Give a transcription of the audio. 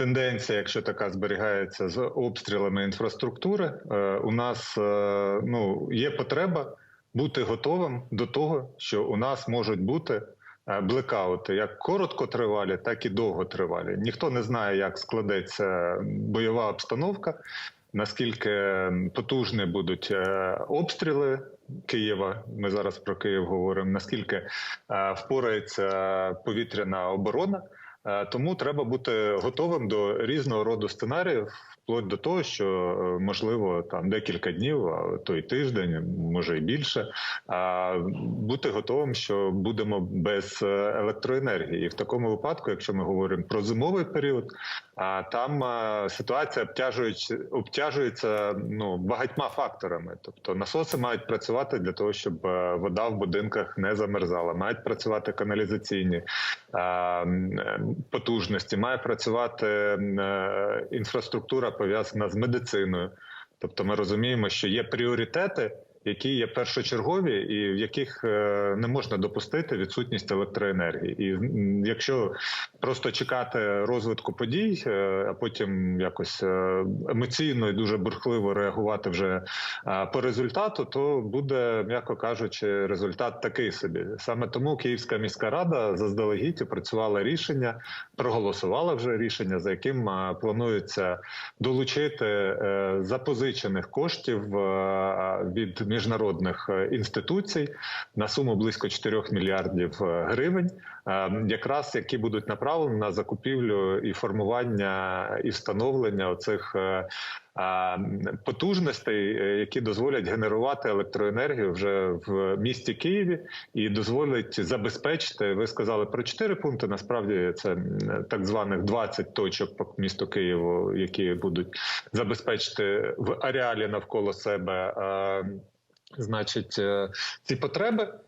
тенденція, якщо така зберігається з обстрілами інфраструктури, е, у нас е, ну є потреба бути готовим до того, що у нас можуть бути. е, Блекаути як короткотривалі, так і довготривалі. Ніхто не знає, як складеться бойова обстановка, наскільки потужні будуть обстріли Києва. Ми зараз про Київ говоримо. Наскільки впорається повітряна оборона. Е, Тому треба бути готовим до різного роду сценаріїв, вплоть до того, що е, можливо там декілька днів, а то й тиждень, може і більше. А бути готовим, що будемо без е, електроенергії, і в такому випадку, якщо ми говоримо про зимовий період, а там ситуація обтяжується, обтяжується ну багатьма факторами. Тобто насоси мають працювати для того, щоб вода в будинках не замерзала, мають працювати каналізаційні потужності, має працювати е, інфраструктура пов'язана з медициною. Тобто, ми розуміємо, що є пріоритети, які є першочергові, і в яких е, не можна допустити відсутність електроенергії. І якщо просто чекати розвитку подій, е, а потім якось е, емоційно і дуже бурхливо реагувати вже по результату, то буде, м'яко кажучи, результат такий собі. Саме тому Київська міська рада заздалегідь опрацювала рішення, проголосувала вже рішення, за яким планується долучити запозичених коштів від міжнародних е, інституцій на суму близько 4 мільярдів е, гривень, е, якраз які будуть направлені на закупівлю і формування і встановлення оцих. е, потужностей, які дозволять генерувати електроенергію вже в місті Києві, і дозволить забезпечити. Ви сказали про чотири пункти. Насправді це так званих 20 точок по місту Києву, які будуть забезпечити в ареалі навколо себе. Значить, е, ці потреби.